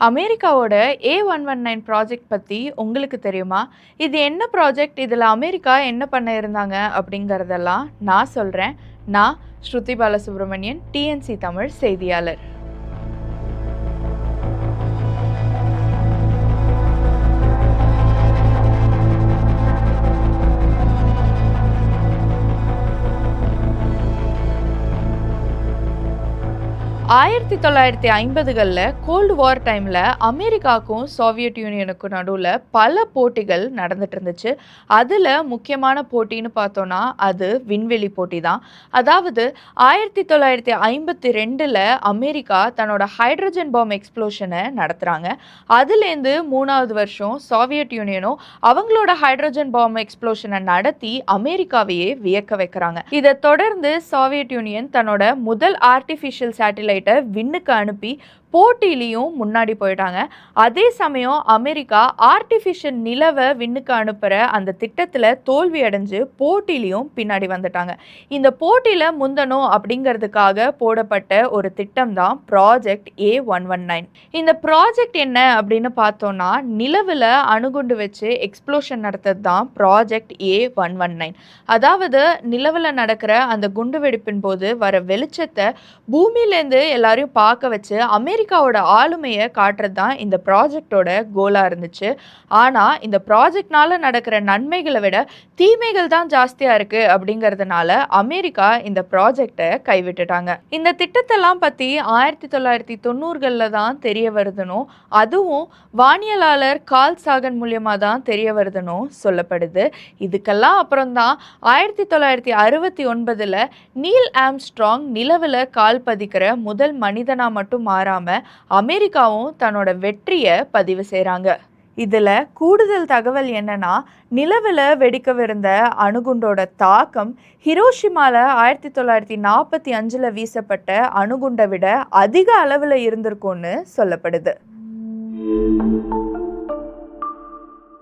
அமெரிக்காவோட A one one nine project பற்றி உங்களுக்கு தெரியுமா? இது என்ன ப்ராஜெக்ட் இதில் அமெரிக்கா என்ன பண்ண இருந்தாங்க? அப்படிங்கிறதெல்லாம் நான் சொல்கிறேன் நான் ஸ்ருதி பாலசுப்ரமணியன் டிஎன்சி தமிழ் செய்தியாளர். ஆயிரத்தி தொள்ளாயிரத்தி ஐம்பதுகளில் கோல்டு வார் டைமில் அமெரிக்காவுக்கும் சோவியத் யூனியனுக்கும் நடுவில் பல போட்டிகள் நடந்துட்டு இருந்துச்சு. அதில் முக்கியமான போட்டின்னு பார்த்தோன்னா அது விண்வெளி போட்டி தான். அதாவது ஆயிரத்தி தொள்ளாயிரத்தி ஐம்பத்தி ரெண்டில் அமெரிக்கா தன்னோட ஹைட்ரஜன் பாம் எக்ஸ்ப்ளோஷனை நடத்துகிறாங்க அதுலேருந்து மூணாவது வருஷம் சோவியத் யூனியனும் அவங்களோட ஹைட்ரஜன் பாம் எக்ஸ்ப்ளோஷனை நடத்தி அமெரிக்காவையே வியக்க வைக்கிறாங்க. இதை தொடர்ந்து சோவியத் யூனியன் தன்னோட முதல் ஆர்டிஃபிஷியல் சேட்டிலைட்டை விண்ணுக்கு அனுப்பி போட்டியிலையும் முன்னாடி போயிட்டாங்க. அதே சமயம் அமெரிக்கா ஆர்டிஃபிஷியல் நிலவை விண்ணுக்கு அனுப்புகிற அந்த திட்டத்தில் தோல்வி அடைஞ்சு போட்டியிலையும் பின்னாடி வந்துட்டாங்க. இந்த போட்டியில் முந்தணும் அப்படிங்கிறதுக்காக போடப்பட்ட ஒரு திட்டம் தான் project A one one nine இந்த ப்ராஜெக்ட் என்ன அப்படின்னு பார்த்தோன்னா நிலவில் அணுகுண்டு வச்சு எக்ஸ்ப்ளோஷன் நடத்துறது தான் project A one one nine அதாவது நிலவில் நடக்கிற அந்த குண்டு வெடிப்பின் போது வர வெளிச்சத்தை பூமியிலேருந்து எல்லாரையும் பார்க்க வச்சு அமெரிக்காவோட ஆளுமையை காட்டுறது தான் இந்த ப்ராஜெக்டோட கோலாக இருந்துச்சு. ஆனால் இந்த ப்ராஜெக்ட்னால நடக்கிற நன்மைகளை விட தீமைகள் தான் ஜாஸ்தியாக இருக்குது அப்படிங்கிறதுனால அமெரிக்கா இந்த ப்ராஜெக்டை கைவிட்டுட்டாங்க. இந்த திட்டத்தெல்லாம் பற்றி ஆயிரத்தி தொள்ளாயிரத்தி தொண்ணூறுகளில் தான் தெரிய வருதுனும் அதுவும் வானியலாளர் கால் சாகன் மூலியமாக தான் தெரிய வருதுனும் சொல்லப்படுது. இதுக்கெல்லாம் அப்புறம்தான் ஆயிரத்தி தொள்ளாயிரத்தி அறுபத்தி ஒன்பதில் நீல் ஆம்ஸ்ட்ராங் நிலவில் கால் பதிக்கிற முதல் மனிதனாக மட்டும் மாறாமல் அமெரிக்காவும் தன்னோட வெற்றியை பதிவு செய்கிறாங்க இதில் கூடுதல் தகவல் என்னன்னா நிலவில் வெடிக்கவிருந்த அணுகுண்டோட தாக்கம் ஹிரோஷிமாவில் ஆயிரத்தி தொள்ளாயிரத்தி நாற்பத்தி அஞ்சில் வீசப்பட்ட அணுகுண்டை விட அதிக அளவில் இருந்திருக்கும்னு சொல்லப்படுது.